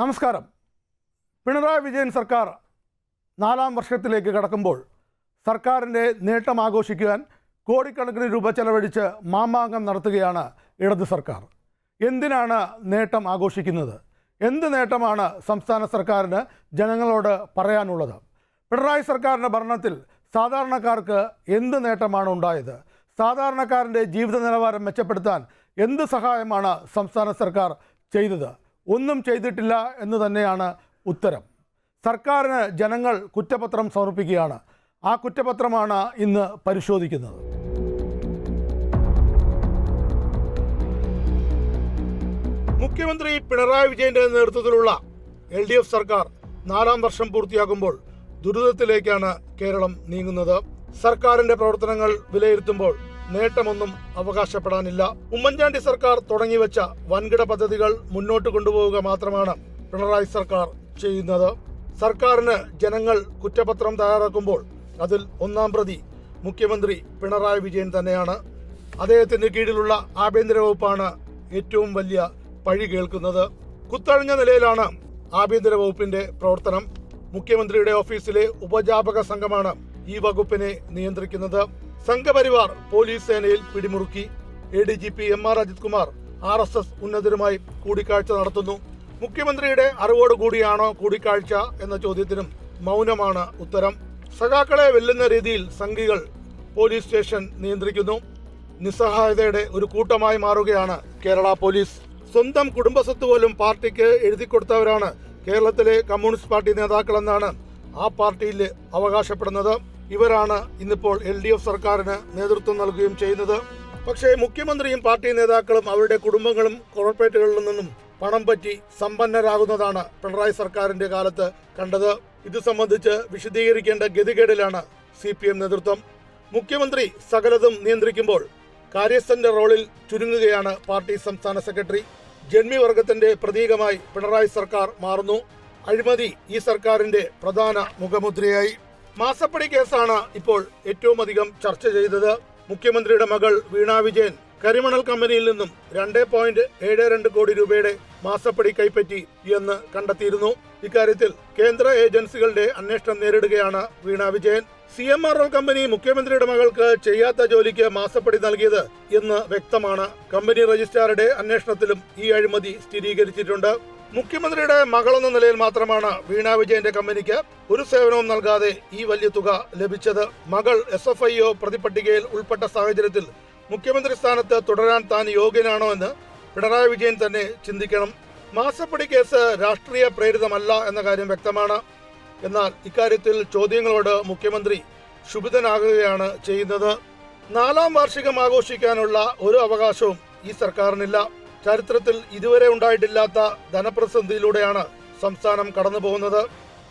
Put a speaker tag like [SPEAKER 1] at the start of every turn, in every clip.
[SPEAKER 1] നമസ്കാരം. പിണറായി വിജയൻ സർക്കാർ നാലാം വർഷത്തിലേക്ക് കടക്കുമ്പോൾ സർക്കാരിന്റെ നേട്ടം ആഘോഷിക്കുവാൻ കോടിക്കണക്കിന് രൂപ ചെലവഴിച്ച് മാമാങ്കം നടത്തുകയാണ് ഇടത് സർക്കാർ. എന്തിനാണ് നേട്ടം ആഘോഷിക്കുന്നത്? എന്ത് നേട്ടമാണ് സംസ്ഥാന സർക്കാരിന് ജനങ്ങളോട് പറയാനുള്ളത്? പിണറായി സർക്കാരിന്റെ ഭരണത്തിൽ സാധാരണക്കാർക്ക് എന്ത് നേട്ടമാണ് ഉണ്ടായത്? സാധാരണക്കാരന്റെ ജീവിത നിലവാരം മെച്ചപ്പെടുത്താൻ എന്ത് സഹായമാണ് സംസ്ഥാന സർക്കാർ ചെയ്തത്? ഒന്നും ചെയ്തിട്ടില്ല എന്ന് തന്നെയാണ് ഉത്തരം. സർക്കാരിന് ജനങ്ങൾ കുറ്റപത്രം സമർപ്പിക്കുകയാണ്. ആ കുറ്റപത്രമാണ് ഇന്ന് പരിശോധിക്കുന്നത്. മുഖ്യമന്ത്രി പിണറായി വിജയന്റെ നേതൃത്വത്തിലുള്ള എൽ ഡി എഫ് സർക്കാർ നാലാം വർഷം പൂർത്തിയാകുമ്പോൾ ദുരിതത്തിലേക്കാണ് കേരളം നീങ്ങുന്നത്. സർക്കാരിന്റെ പ്രവർത്തനങ്ങൾ വിലയിരുത്തുമ്പോൾ നേട്ടമൊന്നും അവകാശപ്പെടാനില്ല. ഉമ്മൻചാണ്ടി സർക്കാർ തുടങ്ങിവെച്ച വൻകിട പദ്ധതികൾ മുന്നോട്ട് കൊണ്ടുപോവുക മാത്രമാണ് പിണറായി സർക്കാർ ചെയ്യുന്നത്. സർക്കാരിന് ജനങ്ങൾ കുറ്റപത്രം തയ്യാറാക്കുമ്പോൾ അതിൽ ഒന്നാം പ്രതി മുഖ്യമന്ത്രി പിണറായി വിജയൻ തന്നെയാണ്. അദ്ദേഹത്തിന്റെ കീഴിലുള്ള ആഭ്യന്തര വകുപ്പാണ് ഏറ്റവും വലിയ പഴി കേൾക്കുന്നത്. കുത്തഴിഞ്ഞ നിലയിലാണ് ആഭ്യന്തര വകുപ്പിന്റെ പ്രവർത്തനം. മുഖ്യമന്ത്രിയുടെ ഓഫീസിലെ ഉപജാപക സംഘമാണ് ഈ വകുപ്പിനെ നിയന്ത്രിക്കുന്നത്. സംഘപരിവാർ പോലീസ് സേനയിൽ പിടിമുറുക്കി. A D G P M R Ajith Kumar R S S ഉന്നതരുമായി കൂടിക്കാഴ്ച നടത്തുന്നു. മുഖ്യമന്ത്രിയുടെ അറിവോടുകൂടിയാണോ കൂടിക്കാഴ്ച എന്ന ചോദ്യത്തിനും മൗനമാണ് ഉത്തരം. സഖാക്കളെ വെല്ലുന്ന രീതിയിൽ സംഘികൾ പോലീസ് സ്റ്റേഷൻ നിയന്ത്രിക്കുന്നു. നിസ്സഹായതയുടെ ഒരു കൂട്ടമായി മാറുകയാണ് കേരള പോലീസ്. സ്വന്തം കുടുംബസ്വത്ത് പോലും പാർട്ടിക്ക് എഴുതി കൊടുത്തവരാണ് കേരളത്തിലെ കമ്മ്യൂണിസ്റ്റ് പാർട്ടി നേതാക്കളെന്നാണ് ആ പാർട്ടിയിൽ അവകാശപ്പെടുന്നത്. ഇവരാണ് ഇന്നിപ്പോൾ എൽ ഡി എഫ് സർക്കാരിന് നേതൃത്വം നൽകുകയും ചെയ്യുന്നത്. പക്ഷേ മുഖ്യമന്ത്രിയും പാർട്ടി നേതാക്കളും അവരുടെ കുടുംബങ്ങളും കോർപ്പറേറ്റുകളിൽ നിന്നും പണം പറ്റി സമ്പന്നരാകുന്നതാണ് പിണറായി സർക്കാരിന്റെ കാലത്ത് കണ്ടത്. ഇത് സംബന്ധിച്ച് വിശദീകരിക്കേണ്ട ഗതികേടിലാണ് സി പി എം നേതൃത്വം. മുഖ്യമന്ത്രി സകലതും നിയന്ത്രിക്കുമ്പോൾ കാര്യസ്ഥന്റെ റോളിൽ ചുരുങ്ങുകയാണ് പാർട്ടി സംസ്ഥാന സെക്രട്ടറി. ജന്മിവർഗത്തിന്റെ പ്രതീകമായി പിണറായി സർക്കാർ മാറുന്നു. അഴിമതി ഈ സർക്കാരിന്റെ പ്രധാന മുഖമുദ്രയായി. മാസപ്പടി കേസാണ് ഇപ്പോൾ ഏറ്റവും അധികം ചർച്ച ചെയ്തത്. മുഖ്യമന്ത്രിയുടെ മകൾ വീണ വിജയൻ കരിമണൽ കമ്പനിയിൽ നിന്നും രണ്ട് പോയിന്റ് ഏഴ് രണ്ട് കോടി രൂപയുടെ മാസപ്പടി കൈപ്പറ്റി എന്ന് കണ്ടെത്തിയിരുന്നു. ഇക്കാര്യത്തിൽ കേന്ദ്ര ഏജൻസികളുടെ അന്വേഷണം നേരിടുകയാണ് Veena Vijayan. C M R company മുഖ്യമന്ത്രിയുടെ മകൾക്ക് ചെയ്യാത്ത ജോലിക്ക് മാസപ്പടി നൽകിയത് എന്ന് വ്യക്തമാണ്. കമ്പനി രജിസ്ട്രാറുടെ അന്വേഷണത്തിലും ഈ അഴിമതി സ്ഥിരീകരിച്ചിട്ടുണ്ട്. മുഖ്യമന്ത്രിയുടെ മകളെന്ന നിലയിൽ മാത്രമാണ് വീണ വിജയന്റെ കമ്പനിക്ക് ഒരു സേവനവും നൽകാതെ ഈ വലിയ തുക ലഭിച്ചത്. മകൾ എസ് എഫ് ഐ ഒ പ്രതിപട്ടികയിൽ ഉൾപ്പെട്ട സാഹചര്യത്തിൽ മുഖ്യമന്ത്രി സ്ഥാനത്ത് തുടരാൻ താൻ യോഗ്യനാണോ എന്ന് പിണറായി വിജയൻ തന്നെ ചിന്തിക്കണം. മാസപ്പടി കേസ് രാഷ്ട്രീയ പ്രേരിതമല്ല എന്ന കാര്യം വ്യക്തമാണ്. എന്നാൽ ഇക്കാര്യത്തിൽ ചോദ്യങ്ങളോട് മുഖ്യമന്ത്രി ക്ഷുഭിതനാകുകയാണ് ചെയ്യുന്നത്. നാലാം വാർഷികം ആഘോഷിക്കാനുള്ള ഒരു അവകാശവും ഈ സർക്കാരിനില്ല. ചരിത്രത്തിൽ ഇതുവരെ ഉണ്ടായിട്ടില്ലാത്ത ധനപ്രതിസന്ധിയിലൂടെയാണ് സംസ്ഥാനം കടന്നു പോകുന്നത്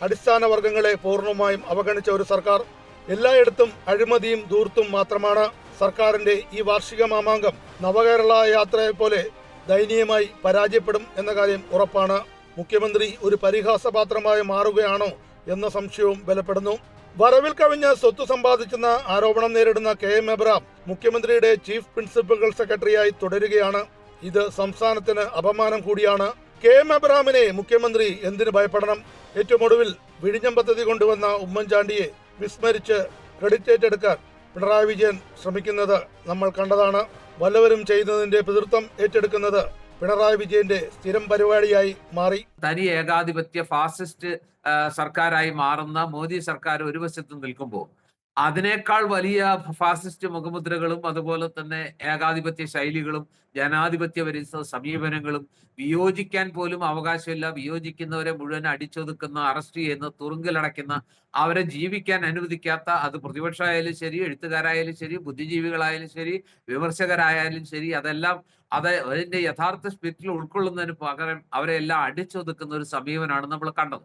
[SPEAKER 1] അടിസ്ഥാന വർഗങ്ങളെ പൂർണമായും അവഗണിച്ച ഒരു സർക്കാർ എല്ലായിടത്തും അഴിമതിയും ദൂർത്തും മാത്രമാണ്. സർക്കാരിന്റെ ഈ വാർഷിക മാമാങ്കം നവകേരള യാത്രയെ പോലെ ദയനീയമായി പരാജയപ്പെടും എന്ന കാര്യം ഉറപ്പാണ്. മുഖ്യമന്ത്രി ഒരു പരിഹാസപാത്രമായി മാറുകയാണോ എന്ന സംശയവും ബലപ്പെടുന്നു. വരവിൽ കവിഞ്ഞ് സ്വത്ത് സമ്പാദിച്ചെന്ന ആരോപണം നേരിടുന്ന കെ എം എബ്രാം മുഖ്യമന്ത്രിയുടെ ചീഫ് പ്രിൻസിപ്പൽ സെക്രട്ടറിയായി തുടരുകയാണ്. ഇത് സംസ്ഥാനത്തിന് അപമാനം കൂടിയാണ്. കെ എം അബ്രഹാമിനെ മുഖ്യമന്ത്രി എന്തിനു ഭയപ്പെടണം? ഏറ്റവും ഒടുവിൽ വിഴിഞ്ഞം പദ്ധതി കൊണ്ടുവന്ന ഉമ്മൻചാണ്ടിയെ വിസ്മരിച്ച് ക്രെഡിറ്റ് ഏറ്റെടുക്കാൻ പിണറായി വിജയൻ ശ്രമിക്കുന്നത് നമ്മൾ കണ്ടതാണ്. വല്ലവരും ചെയ്യുന്നതിന്റെ പിതൃത്വം ഏറ്റെടുക്കുന്നത് പിണറായി വിജയന്റെ സ്ഥിരം പരിപാടിയായി മാറി.
[SPEAKER 2] തനി ഏകാധിപത്യ ഫാസിസ്റ്റ് സർക്കാരായി മാറുന്ന മോദി സർക്കാർ ഒരു വശത്ത് നിൽക്കുമ്പോൾ അതിനേക്കാൾ വലിയ ഫാസിസ്റ്റ് മുഖമുദ്രകളും അതുപോലെ തന്നെ ഏകാധിപത്യ ശൈലികളും ജനാധിപത്യ വിരുദ്ധ സമീപനങ്ങളും വിയോജിക്കാൻ പോലും അവകാശമില്ല. വിയോജിക്കുന്നവരെ മുഴുവൻ അടിച്ചൊതുക്കുന്ന അറസ്റ്റ് ചെയ്യുന്ന തുറുങ്കിലടയ്ക്കുന്ന അവരെ ജീവിക്കാൻ അനുവദിക്കാത്ത അത് പ്രതിപക്ഷമായാലും ശരി എഴുത്തുകാരായാലും ശരി ബുദ്ധിജീവികളായാലും ശരി വിമർശകരായാലും ശരി അതെല്ലാം അത് അതിന്റെ യഥാർത്ഥ സ്പിരിറ്റിൽ ഉൾക്കൊള്ളുന്നതിന് പകരം അവരെ എല്ലാം അടിച്ചൊതുക്കുന്ന ഒരു സമീപനമാണ് നമ്മൾ കണ്ടത്.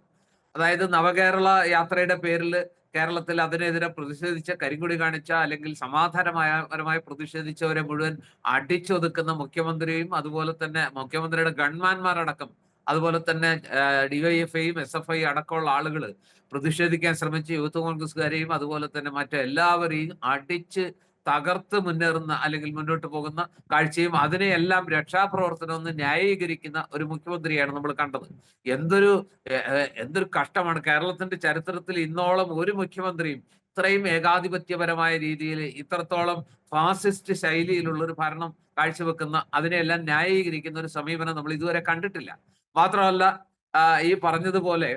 [SPEAKER 2] അതായത് നവകേരള യാത്രയുടെ പേരിൽ കേരളത്തിൽ അതിനെതിരെ പ്രതിഷേധിച്ച കരിങ്കുടി കാണിച്ച അല്ലെങ്കിൽ സമാധാനപരമായി പ്രതിഷേധിച്ചവരെ മുഴുവൻ അടിച്ചൊതുക്കുന്ന മുഖ്യമന്ത്രിയും അതുപോലെ തന്നെ മുഖ്യമന്ത്രിയുടെ ഗൺമാന്മാരടക്കം അതുപോലെ തന്നെ ഡിവൈഎഫ്ഐയും എസ് എഫ് ഐ അടക്കമുള്ള ആളുകൾ പ്രതിഷേധിക്കാൻ ശ്രമിച്ച യൂത്ത് കോൺഗ്രസ്സുകാരെയും അതുപോലെ തന്നെ മറ്റെല്ലാവരെയും അടിച്ച് തകർത്ത് മുന്നേറുന്ന അല്ലെങ്കിൽ മുന്നോട്ട് പോകുന്ന കാഴ്ചയും അതിനെയെല്ലാം രക്ഷാപ്രവർത്തനം ഒന്ന് ന്യായീകരിക്കുന്ന ഒരു മുഖ്യമന്ത്രിയാണ് നമ്മൾ കണ്ടത്. എന്തൊരു എന്തൊരു കഷ്ടമാണ്. കേരളത്തിന്റെ ചരിത്രത്തിൽ ഇന്നോളം ഒരു മുഖ്യമന്ത്രിയും ഇത്രയും ഏകാധിപത്യപരമായ രീതിയിൽ ഇത്രത്തോളം ഫാസിസ്റ്റ് ശൈലിയിലുള്ള ഒരു ഭരണം കാഴ്ചവെക്കുന്ന അതിനെയെല്ലാം ന്യായീകരിക്കുന്ന ഒരു സമീപനം നമ്മൾ ഇതുവരെ കണ്ടിട്ടില്ല. മാത്രമല്ല ഈ പറഞ്ഞതുപോലെ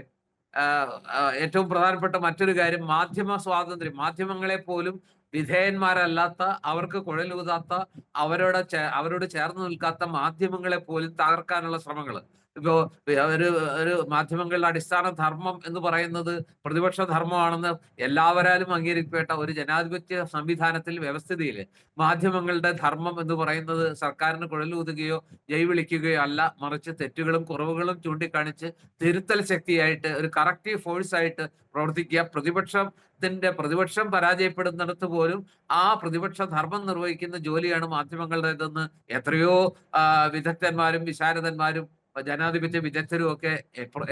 [SPEAKER 2] ഏറ്റവും പ്രധാനപ്പെട്ട മറ്റൊരു കാര്യം മാധ്യമ സ്വാതന്ത്ര്യം. മാധ്യമങ്ങളെ പോലും വിധേയന്മാരല്ലാത്ത അവർക്ക് കുഴലൂതാത്ത അവരോട് അവരോട് ചേർന്ന് നിൽക്കാത്ത മാധ്യമങ്ങളെ പോലും തകർക്കാനുള്ള ശ്രമങ്ങൾ ഇപ്പോ ഒരു ഒരു മാധ്യമങ്ങളുടെ അടിസ്ഥാന ധർമ്മം എന്ന് പറയുന്നത് പ്രതിപക്ഷ ധർമ്മമാണെന്ന് എല്ലാവരാലും അംഗീകരിക്കപ്പെട്ട ഒരു ജനാധിപത്യ സംവിധാനത്തിൽ വ്യവസ്ഥിതിയിൽ മാധ്യമങ്ങളുടെ ധർമ്മം എന്ന് പറയുന്നത് സർക്കാരിന് കുഴലൂതുകയോ ജൈ വിളിക്കുകയോ അല്ല മറിച്ച് തെറ്റുകളും കുറവുകളും ചൂണ്ടിക്കാണിച്ച് തിരുത്തൽ ശക്തിയായിട്ട് ഒരു കറക്റ്റീവ് ഫോഴ്സ് ആയിട്ട് പ്രവർത്തിക്കുക. പ്രതിപക്ഷം ത്തിന്റെ പ്രതിപക്ഷം പരാജയപ്പെടുന്നിടത്ത് പോലും ആ പ്രതിപക്ഷ ധർമ്മം നിർവഹിക്കുന്ന ജോലിയാണ് മാധ്യമങ്ങളുടേതെന്ന് എത്രയോ വിദഗ്ധന്മാരും വിശാരദന്മാരും ജനാധിപത്യ വിദഗ്ധരും ഒക്കെ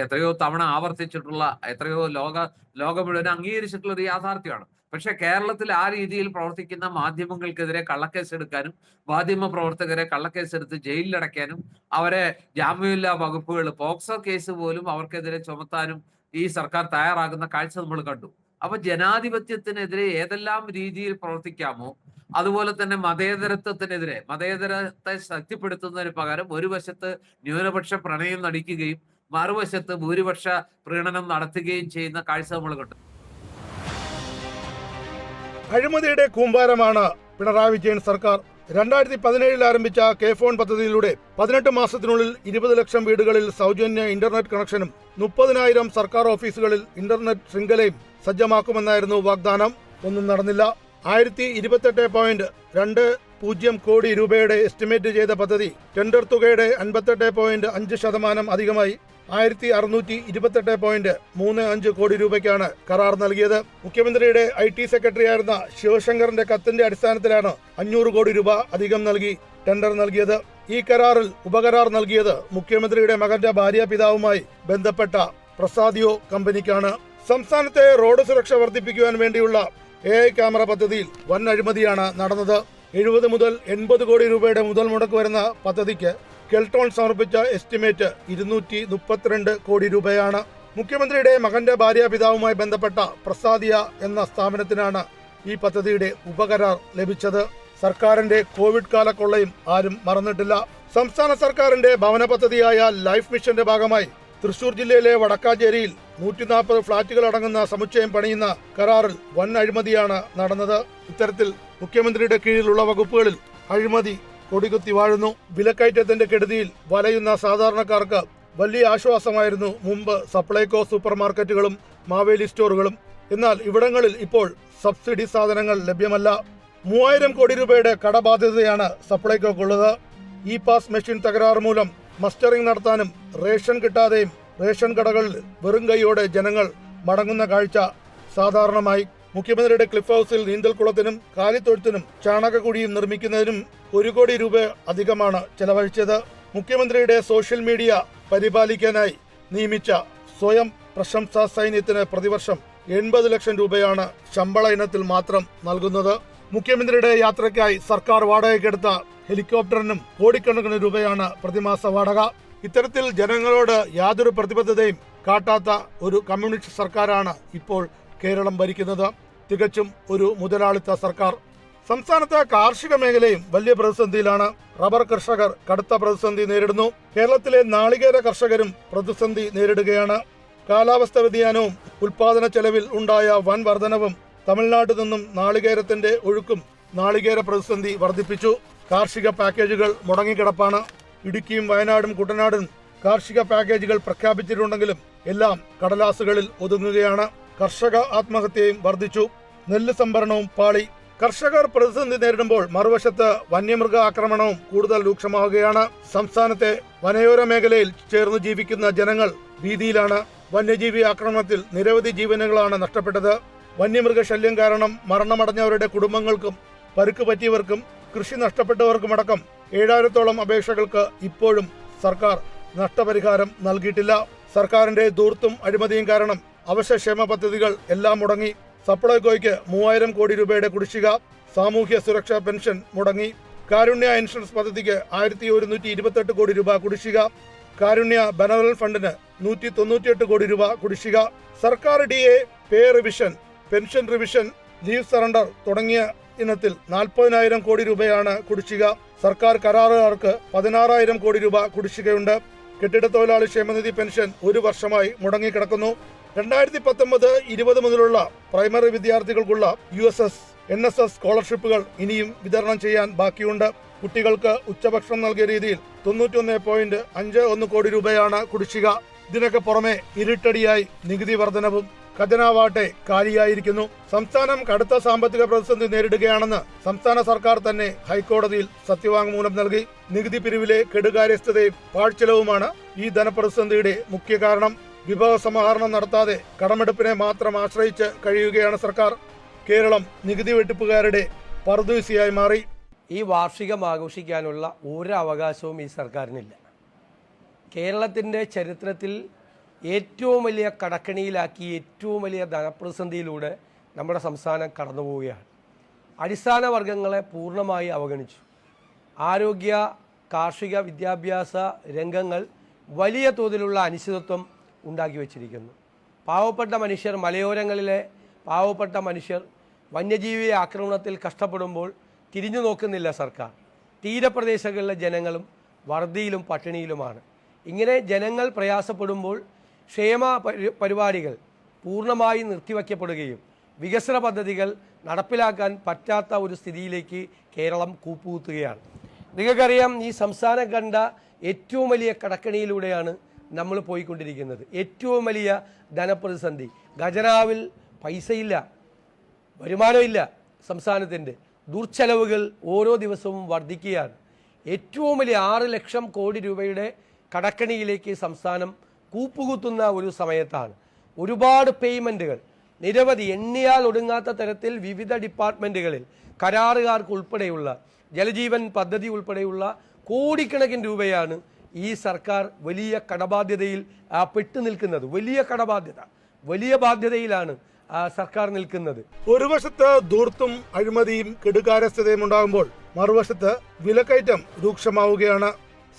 [SPEAKER 2] എത്രയോ തവണ ആവർത്തിച്ചിട്ടുള്ള എത്രയോ ലോക ലോകം മുഴുവൻ അംഗീകരിച്ചിട്ടുള്ള ഒരു യാഥാർത്ഥ്യമാണ്. പക്ഷെ കേരളത്തിൽ ആ രീതിയിൽ പ്രവർത്തിക്കുന്ന മാധ്യമങ്ങൾക്കെതിരെ കള്ളക്കേസ് എടുക്കാനും മാധ്യമ പ്രവർത്തകരെ കള്ളക്കേസ് എടുത്ത് ജയിലിലടയ്ക്കാനും അവരെ ജാമ്യമില്ലാ വകുപ്പുകൾ പോക്സോ കേസ് പോലും അവർക്കെതിരെ ചുമത്താനും ഈ സർക്കാർ തയ്യാറാകുന്ന കാഴ്ച നമ്മൾ കണ്ടു. അപ്പൊ ജനാധിപത്യത്തിനെതിരെ ഏതെല്ലാം രീതിയിൽ പ്രവർത്തിക്കാമോ അതുപോലെ തന്നെ മതേതരത്വത്തിനെതിരെ മതേതരത്തെ ശക്തിപ്പെടുത്തുന്നതിന് പകരം ഒരു വശത്ത് ന്യൂനപക്ഷ പ്രണയം നടിക്കുകയും മറുവശത്ത് ഭൂരിപക്ഷ പ്രീണനം നടത്തുകയും ചെയ്യുന്ന കാഴ്ച നമ്മൾ കണ്ടു
[SPEAKER 1] അഴിമതിയുടെ കൂമ്പാരമാണ് പിണറായി വിജയൻ സർക്കാർ. രണ്ടായിരത്തി പതിനേഴിൽ ആരംഭിച്ച കെ ഫോൺ പദ്ധതിയിലൂടെ പതിനെട്ട് മാസത്തിനുള്ളിൽ ഇരുപത് ലക്ഷം വീടുകളിൽ സൗജന്യ ഇന്റർനെറ്റ് കണക്ഷനും മുപ്പതിനായിരം സർക്കാർ ഓഫീസുകളിൽ ഇന്റർനെറ്റ് ശൃംഖലയും സജ്ജമാക്കുമെന്നായിരുന്നു വാഗ്ദാനം. ഒന്നും നടന്നില്ല. ആയിരത്തി ഇരുപത്തെട്ട് പോയിന്റ് രണ്ട് പൂജ്യം കോടി രൂപയുടെ എസ്റ്റിമേറ്റ് ചെയ്ത പദ്ധതി ടെൻഡർ തുകയുടെ അൻപത്തെട്ട് പോയിന്റ് അഞ്ച് ശതമാനം അധികമായി ആയിരത്തി അറുന്നൂറ്റി ഇരുപത്തെട്ട് പോയിന്റ് മൂന്ന് അഞ്ച് കോടി രൂപയ്ക്കാണ് കരാർ നൽകിയത്. മുഖ്യമന്ത്രിയുടെ ഐ ടി സെക്രട്ടറി ആയിരുന്ന ശിവശങ്കറിന്റെ കത്തിന്റെ അടിസ്ഥാനത്തിലാണ് അഞ്ഞൂറ് കോടി രൂപ അധികം നൽകി ടെൻഡർ നൽകിയത്. ഈ കരാറിൽ ഉപകരാർ നൽകിയത് മുഖ്യമന്ത്രിയുടെ മകന്റെ ഭാര്യ പിതാവുമായി ബന്ധപ്പെട്ട പ്രസാദിയോ കമ്പനിക്കാണ്. സംസ്ഥാനത്തെ റോഡ് സുരക്ഷ വർദ്ധിപ്പിക്കുവാൻ വേണ്ടിയുള്ള എ ഐ ക്യാമറ പദ്ധതിയിൽ വൻ അഴിമതിയാണ് നടന്നത്. എഴുപത് മുതൽ എൺപത് കോടി രൂപയുടെ മുതൽ മുടക്ക് വരുന്ന പദ്ധതിക്ക് കെൽട്രോൺ സമർപ്പിച്ച എസ്റ്റിമേറ്റ് ഇരുന്നൂറ്റി മുപ്പത്തിരണ്ട് കോടി രൂപയാണ്. മുഖ്യമന്ത്രിയുടെ മകന്റെ ഭാര്യ പിതാവുമായി ബന്ധപ്പെട്ട പ്രസാദിയ എന്ന സ്ഥാപനത്തിനാണ് ഈ പദ്ധതിയുടെ ഉപകരാർ ലഭിച്ചത്. സർക്കാരിന്റെ കോവിഡ് കാലക്കൊള്ളയും ആരും മറന്നിട്ടില്ല. സംസ്ഥാന സർക്കാരിന്റെ ഭവന പദ്ധതിയായ ലൈഫ് മിഷന്റെ ഭാഗമായി തൃശൂർ ജില്ലയിലെ വടക്കാഞ്ചേരിയിൽ നൂറ്റി നാൽപ്പത് ഫ്ളാറ്റുകൾ അടങ്ങുന്ന സമുച്ചയം പണിയുന്ന കരാറിൽ വൻ അഴിമതിയാണ് നടന്നത്. ഇത്തരത്തിൽ മുഖ്യമന്ത്രിയുടെ കീഴിലുള്ള വകുപ്പുകളിൽ അഴിമതി കൊടികുത്തി വാഴുന്നു. വിലക്കയറ്റത്തിന്റെ കെടുതിയിൽ വലയുന്ന സാധാരണക്കാർക്ക് വലിയ ആശ്വാസമായിരുന്നു മുമ്പ് സപ്ലൈകോ സൂപ്പർ മാർക്കറ്റുകളും മാവേലി സ്റ്റോറുകളും. എന്നാൽ ഇവിടങ്ങളിൽ ഇപ്പോൾ സബ്സിഡി സാധനങ്ങൾ ലഭ്യമല്ല. മൂവായിരം കോടി രൂപയുടെ കടബാധ്യതയാണ് സപ്ലൈകോക്കുള്ളത്. ഇ പാസ് മെഷീൻ തകരാറ് മൂലം മസ്റ്ററിംഗ് നടത്താനും റേഷൻ കിട്ടാതെയും റേഷൻ കടകളിൽ വെറും കൈയോടെ ജനങ്ങൾ മടങ്ങുന്ന കാഴ്ച സാധാരണമായി മുഖ്യമന്ത്രിയുടെ ക്ലിഫ് ഹൗസിൽ നീന്തൽക്കുളത്തിനും കാലിത്തൊഴുത്തിനും ചാണകക്കുഴിയും നിർമ്മിക്കുന്നതിനും ഒരു കോടി രൂപ അധികമാണ് ചെലവഴിച്ചത്. മുഖ്യമന്ത്രിയുടെ സോഷ്യൽ മീഡിയ പരിപാലിക്കാനായി നിയമിച്ച സ്വയം പ്രശംസാ സൈന്യത്തിന് പ്രതിവർഷം എൺപത് ലക്ഷം രൂപയാണ് ശമ്പള ഇനത്തിൽ മാത്രം നൽകുന്നത്. മുഖ്യമന്ത്രിയുടെ യാത്രയ്ക്കായി സർക്കാർ വാടകയ്ക്കെടുത്ത ഹെലികോപ്റ്ററിനും കോടിക്കണക്കിന് രൂപയാണ് പ്രതിമാസ വാടക. ഇത്തരത്തിൽ ജനങ്ങളോട് യാതൊരു പ്രതിബദ്ധതയും കാട്ടാത്ത ഒരു കമ്മ്യൂണിസ്റ്റ് സർക്കാരാണ് ഇപ്പോൾ കേരളം ഭരിക്കുന്നത്. തികച്ചും ഒരു മുതലാളിത്ത സർക്കാർ. സംസ്ഥാനത്തെ കാർഷിക മേഖലയും വലിയ പ്രതിസന്ധിയിലാണ്. റബ്ബർ കർഷകർ കടുത്ത പ്രതിസന്ധി നേരിടുന്നു. കേരളത്തിലെ നാളികേര കർഷകരും പ്രതിസന്ധി നേരിടുകയാണ്. കാലാവസ്ഥ വ്യതിയാനവും ഉൽപാദന ചെലവിൽ ഉണ്ടായ വൻ വർധനവും തമിഴ്നാട്ടിൽ നിന്നും നാളികേരത്തിന്റെ ഒഴുക്കും നാളികേര പ്രതിസന്ധി വർദ്ധിപ്പിച്ചു. കാർഷിക പാക്കേജുകൾ മുടങ്ങിക്കിടപ്പാണ്. ഇടുക്കിയും വയനാടും കുട്ടനാടും കാർഷിക പാക്കേജുകൾ പ്രഖ്യാപിച്ചിട്ടുണ്ടെങ്കിലും എല്ലാം കടലാസുകളിൽ ഒതുങ്ങുകയാണ്. കർഷക ആത്മഹത്യയും വർദ്ധിച്ചു. നെല്ല് സംഭരണവും പാളി. കർഷകർ പ്രതിസന്ധി നേരിടുമ്പോൾ മറുവശത്ത് വന്യമൃഗ ആക്രമണവും കൂടുതൽ രൂക്ഷമാവുകയാണ്. സംസ്ഥാനത്തെ വനയോര മേഖലയിൽ ചേർന്ന് ജീവിക്കുന്ന ജനങ്ങൾ ഭീതിയിലാണ്. വന്യജീവി ആക്രമണത്തിൽ നിരവധി ജീവനുകളാണ് നഷ്ടപ്പെട്ടത്. വന്യമൃഗ ശല്യം കാരണം മരണമടഞ്ഞവരുടെ കുടുംബങ്ങൾക്കും പരുക്ക് പറ്റിയവർക്കും കൃഷി നഷ്ടപ്പെട്ടവർക്കുമടക്കം ഏഴായിരത്തോളം അപേക്ഷകൾക്ക് ഇപ്പോഴും സർക്കാർ നഷ്ടപരിഹാരം നൽകിയിട്ടില്ല. സർക്കാരിന്റെ ദൂർത്തും അഴിമതിയും കാരണം അവശ്യക്ഷേമ പദ്ധതികൾ എല്ലാം മുടങ്ങി. സപ്ലൈകോയ്ക്ക് മൂവായിരം കോടി രൂപയുടെ കുടിശ്ശിക സാമൂഹ്യ സുരക്ഷാ പെൻഷൻ മുടങ്ങി. കാരുണ്യ ഇൻഷുറൻസ് പദ്ധതിക്ക് ആയിരത്തി ഒരുന്നൂറ്റി ഇരുപത്തെട്ട് കോടി രൂപ കുടിശ്ശിക. കാരുണ്യ ബനവൽ ഫണ്ടിന് നൂറ്റി തൊണ്ണൂറ്റിയെട്ട് കോടി രൂപ കുടിശ്ശിക. സർക്കാർ D A pay revision pension revision leave surrender തുടങ്ങിയ ഇനത്തിൽ നാൽപ്പതിനായിരം കോടി രൂപയാണ് കുടിശ്ശിക. സർക്കാർ കരാറുകാർക്ക് പതിനാറായിരം കോടി രൂപ കുടിശ്ശികയുണ്ട്. കെട്ടിട തൊഴിലാളി ക്ഷേമനിധി പെൻഷൻ ഒരു വർഷമായി മുടങ്ങിക്കിടക്കുന്നു. രണ്ടായിരത്തി പത്തൊമ്പത് ഇരുപത് മുതലുള്ള പ്രൈമറി വിദ്യാർത്ഥികൾക്കുള്ള U S S N S S സ്കോളർഷിപ്പുകൾ ഇനിയും വിതരണം ചെയ്യാൻ ബാക്കിയുണ്ട്. കുട്ടികൾക്ക് ഉച്ചഭക്ഷണം നൽകിയ രീതിയിൽ തൊണ്ണൂറ്റിയൊന്ന് പോയിന്റ് അഞ്ച് ഒന്ന് കോടി രൂപയാണ് കുടിശ്ശിക. ഇതിനൊക്കെ പുറമെ ഇരുട്ടടിയായി നികുതി വർധനവും ഖജനാവാട്ടെ കാലിയായിരിക്കുന്നു. സംസ്ഥാനം കടുത്ത സാമ്പത്തിക പ്രതിസന്ധി നേരിടുകയാണെന്ന് സംസ്ഥാന സർക്കാർ തന്നെ ഹൈക്കോടതിയിൽ സത്യവാങ്മൂലം നൽകി. നികുതി പിരിവിലെ കെടുകാര്യസ്ഥതയും പാഴ്ചലവുമാണ് ഈ ധനപ്രതിസന്ധിയുടെ മുഖ്യ കാരണം. വിഭവ സമാഹരണം നടത്താതെ കടമെടുപ്പിനെ മാത്രം ആശ്രയിച്ച് കഴിയുകയാണ് സർക്കാർ. കേരളം നികുതി വെട്ടിപ്പുകാരുടെ പറുദൂസിയായി മാറി.
[SPEAKER 3] ഈ വാർഷികം ആഘോഷിക്കാനുള്ള ഒരവകാശവും ഈ സർക്കാരിനില്ല. കേരളത്തിന്റെ ചരിത്രത്തിൽ ഏറ്റവും വലിയ കടക്കണിയിലാക്കി ഏറ്റവും വലിയ ധനപ്രതിസന്ധിയിലൂടെ നമ്മുടെ സംസ്ഥാനം കടന്നു പോവുകയാണ്. അടിസ്ഥാന വർഗങ്ങളെ പൂർണമായി അവഗണിച്ചു. ആരോഗ്യ കാർഷിക വിദ്യാഭ്യാസ രംഗങ്ങൾ വലിയ തോതിലുള്ള അനിശ്ചിതത്വം ഉണ്ടാക്കി വച്ചിരിക്കുന്നു. പാവപ്പെട്ട മനുഷ്യർ മലയോരങ്ങളിലെ പാവപ്പെട്ട മനുഷ്യർ വന്യജീവി ആക്രമണത്തിൽ കഷ്ടപ്പെടുമ്പോൾ തിരിഞ്ഞു നോക്കുന്നില്ല സർക്കാർ. തീരപ്രദേശങ്ങളിലെ ജനങ്ങളും വറുതിയിലും പട്ടിണിയിലുമാണ്. ഇങ്ങനെ ജനങ്ങൾ പ്രയാസപ്പെടുമ്പോൾ ക്ഷേമ പരി പരിപാടികൾ പൂർണമായി നിർത്തിവയ്ക്കപ്പെടുകയും വികസന പദ്ധതികൾ നടപ്പിലാക്കാൻ പറ്റാത്ത ഒരു സ്ഥിതിയിലേക്ക് കേരളം കൂപ്പുകുത്തുകയാണ്. നിങ്ങൾക്കറിയാം ഈ സംസ്ഥാനം കണ്ട ഏറ്റവും വലിയ കടക്കണിയിലൂടെയാണ് നമ്മൾ പോയിക്കൊണ്ടിരിക്കുന്നത്. ഏറ്റവും വലിയ ധനപ്രതിസന്ധി. ഖജനാവിൽ പൈസയില്ല വരുമാനമില്ല സംസ്ഥാനത്തിന്റെ. ദുർച്ചെലവുകൾ ഓരോ ദിവസവും വർദ്ധിക്കുകയാണ്. ഏറ്റവും വലിയ ആറ് ലക്ഷം കോടി രൂപയുടെ കടക്കണിയിലേക്ക് സംസ്ഥാനം കൂപ്പുകുത്തുന്ന ഒരു സമയത്താണ്. ഒരുപാട് പേയ്മെന്റുകൾ നിരവധി എണ്ണിയാൽ ഒടുങ്ങാത്ത തരത്തിൽ വിവിധ ഡിപ്പാർട്ട്മെന്റുകളിൽ കരാറുകാർക്ക് ഉൾപ്പെടെയുള്ള ജലജീവൻ പദ്ധതി ഉൾപ്പെടെയുള്ള കോടിക്കണക്കിന് രൂപയാണ് ഈ സർക്കാർ വലിയ കടബാധ്യതയിൽ പെട്ടു നിൽക്കുന്നത്. വലിയ കടബാധ്യത. വലിയ ബാധ്യതയിലാണ് സർക്കാർ നിൽക്കുന്നത്.
[SPEAKER 1] ഒരു വശത്ത് ധൂർത്തും അഴിമതിയും കെടുകാരസ്ഥതയും ഉണ്ടാകുമ്പോൾ മറുവശത്ത് വിലക്കയറ്റം രൂക്ഷമാവുകയാണ്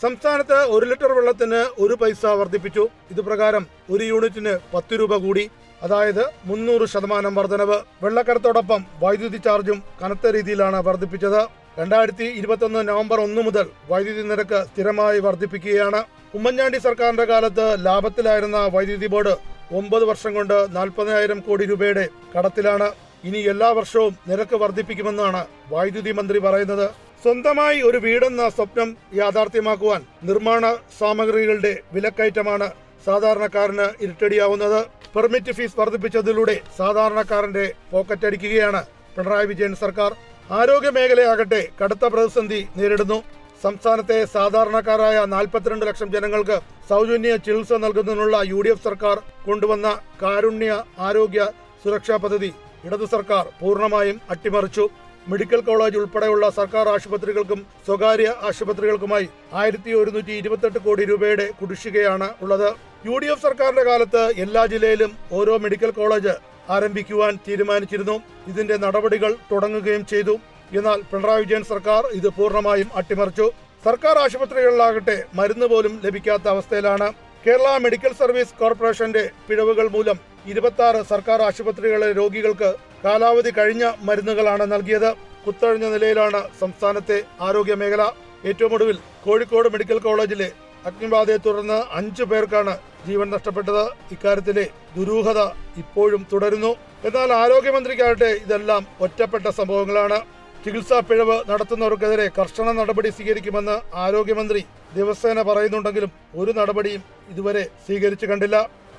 [SPEAKER 1] സംസ്ഥാനത്ത് ഒരു ലിറ്റർ വെള്ളത്തിന് ഒരു പൈസ വർദ്ധിപ്പിച്ചു. ഇതുപ്രകാരം ഒരു യൂണിറ്റിന് പത്ത് രൂപ കൂടി. അതായത് മുന്നൂറ് ശതമാനം വർധനവ്. വെള്ളക്കടത്തോടൊപ്പം വൈദ്യുതി ചാർജും കനത്ത രീതിയിലാണ് വർദ്ധിപ്പിച്ചത്. രണ്ടായിരത്തി ഇരുപത്തൊന്ന് നവംബർ ഒന്ന് മുതൽ വൈദ്യുതി നിരക്ക് സ്ഥിരമായി വർദ്ധിപ്പിക്കുകയാണ്. ഉമ്മൻചാണ്ടി സർക്കാരിന്റെ കാലത്ത് ലാഭത്തിലായിരുന്ന വൈദ്യുതി ബോർഡ് ഒമ്പത് വർഷം കൊണ്ട് നാൽപ്പതിനായിരം കോടി രൂപയുടെ കടത്തിലാണ്. ഇനി എല്ലാ വർഷവും നിരക്ക് വർദ്ധിപ്പിക്കുമെന്നാണ് വൈദ്യുതി മന്ത്രി പറയുന്നത്. സ്വന്തമായി ഒരു വീടെന്ന സ്വപ്നം യാഥാർത്ഥ്യമാക്കുവാൻ നിർമ്മാണ സാമഗ്രികളുടെ വിലക്കയറ്റമാണ് സാധാരണക്കാരന് ഇരുട്ടടിയാവുന്നത്. പെർമിറ്റ് ഫീസ് വർദ്ധിപ്പിച്ചതിലൂടെ സാധാരണക്കാരന്റെ പോക്കറ്റ് അടിക്കുകയാണ് പിണറായി വിജയൻ സർക്കാർ. ആരോഗ്യ മേഖലയാകട്ടെ കടുത്ത പ്രതിസന്ധി നേരിടുന്നു. സംസ്ഥാനത്തെ സാധാരണക്കാരായ നാൽപ്പത്തിരണ്ട് ലക്ഷം ജനങ്ങൾക്ക് സൗജന്യ ചികിത്സ നൽകുന്നതിനുള്ള യു ഡി എഫ് സർക്കാർ കൊണ്ടുവന്ന കാരുണ്യ ആരോഗ്യ സുരക്ഷാ പദ്ധതി ഇടതു സർക്കാർ പൂർണമായും അട്ടിമറിച്ചു. മെഡിക്കൽ കോളേജ് ഉൾപ്പെടെയുള്ള സർക്കാർ ആശുപത്രികൾക്കും സ്വകാര്യ ആശുപത്രികൾക്കുമായി ആയിരത്തി ഒരുന്നൂറ്റി ഇരുപത്തെട്ട് കോടി രൂപയുടെ കുടിശ്ശികയാണ് ഉള്ളത്. യു ഡി എഫ് സർക്കാരിന്റെ കാലത്ത് എല്ലാ ജില്ലയിലും ഓരോ മെഡിക്കൽ കോളേജ് ആരംഭിക്കുവാൻ തീരുമാനിച്ചിരുന്നു. ഇതിന്റെ നടപടികൾ തുടങ്ങുകയും ചെയ്തു. എന്നാൽ പിണറായി വിജയൻ സർക്കാർ ഇത് പൂർണമായും അട്ടിമറിച്ചു. സർക്കാർ ആശുപത്രികളിലാകട്ടെ മരുന്ന് പോലും ലഭിക്കാത്ത അവസ്ഥയിലാണ്. കേരള മെഡിക്കൽ സർവീസ് കോർപ്പറേഷന്റെ പിഴവുകൾ മൂലം ഇരുപത്തി സർക്കാർ ആശുപത്രികളിലെ രോഗികൾക്ക് കാലാവധി കഴിഞ്ഞ മരുന്നുകളാണ് നൽകിയത്. കുത്തഴിഞ്ഞ നിലയിലാണ് സംസ്ഥാനത്തെ ആരോഗ്യ മേഖല ഏറ്റവും ഒടുവിൽ കോഴിക്കോട് മെഡിക്കൽ കോളേജിലെ അഗ്നിബാധയെ തുടർന്ന് അഞ്ചു പേർക്കാണ് ജീവൻ നഷ്ടപ്പെട്ടത്. ഇക്കാര്യത്തിലെ ദുരൂഹത ഇപ്പോഴും തുടരുന്നു. എന്നാൽ ആരോഗ്യമന്ത്രിക്കാകട്ടെ ഇതെല്ലാം ഒറ്റപ്പെട്ട സംഭവങ്ങളാണ്. ചികിത്സാ പിഴവ് നടത്തുന്നവർക്കെതിരെ കർശന നടപടി സ്വീകരിക്കുമെന്ന് ആരോഗ്യമന്ത്രി ദിവസേന പറയുന്നുണ്ടെങ്കിലും ഒരു നടപടിയും ഇതുവരെ സ്വീകരിച്ചു കണ്ടില്ല.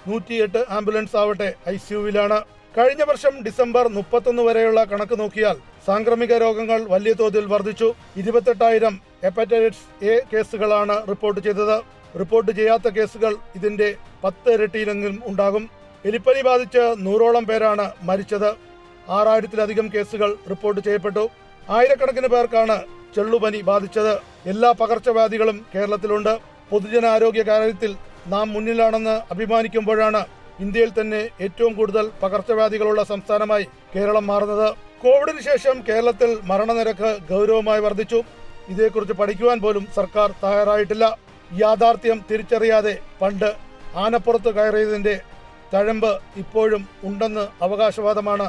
[SPEAKER 1] നൂറ്റിയെട്ട് ആംബുലൻസ് ആവട്ടെ ഐ സിയുവിലാണ് കഴിഞ്ഞ വർഷം ഡിസംബർ മുപ്പത്തൊന്ന് വരെയുള്ള കണക്ക് നോക്കിയാൽ സാംക്രമിക രോഗങ്ങൾ വലിയ തോതിൽ വർദ്ധിച്ചു. ഇരുപത്തെട്ടായിരം ഹെപ്പറ്റൈറ്റിസ് എ കേസുകളാണ് റിപ്പോർട്ട് ചെയ്തത്. റിപ്പോർട്ട് ചെയ്യാത്ത കേസുകൾ ഇതിന്റെ പത്ത് ഇരട്ടിയിലെങ്കിലും ഉണ്ടാകും. എലിപ്പനി ബാധിച്ച് നൂറോളം പേരാണ് മരിച്ചത്. ആറായിരത്തിലധികം കേസുകൾ റിപ്പോർട്ട് ചെയ്യപ്പെട്ടു. ആയിരക്കണക്കിന് പേർക്കാണ് ചെള്ളുപനി ബാധിച്ചത്. എല്ലാ പകർച്ചവ്യാധികളും കേരളത്തിലുണ്ട്. പൊതുജനാരോഗ്യ കാര്യത്തിൽ നാം മുന്നിലാണെന്ന് അഭിമാനിക്കുമ്പോഴാണ് ഇന്ത്യയിൽ തന്നെ ഏറ്റവും കൂടുതൽ പകർച്ചവ്യാധികളുള്ള സംസ്ഥാനമായി കേരളം മാറുന്നത്. കോവിഡിന് ശേഷം കേരളത്തിൽ മരണനിരക്ക് ഗൗരവമായി വർദ്ധിച്ചു. ഇതേക്കുറിച്ച് പഠിക്കുവാൻ പോലും സർക്കാർ തയ്യാറായിട്ടില്ല. യാഥാർത്ഥ്യം തിരിച്ചറിയാതെ പണ്ട് ആനപ്പുറത്ത് കയറിയതിന്റെ തഴമ്പ് ഇപ്പോഴും ഉണ്ടെന്ന് അവകാശവാദമാണ്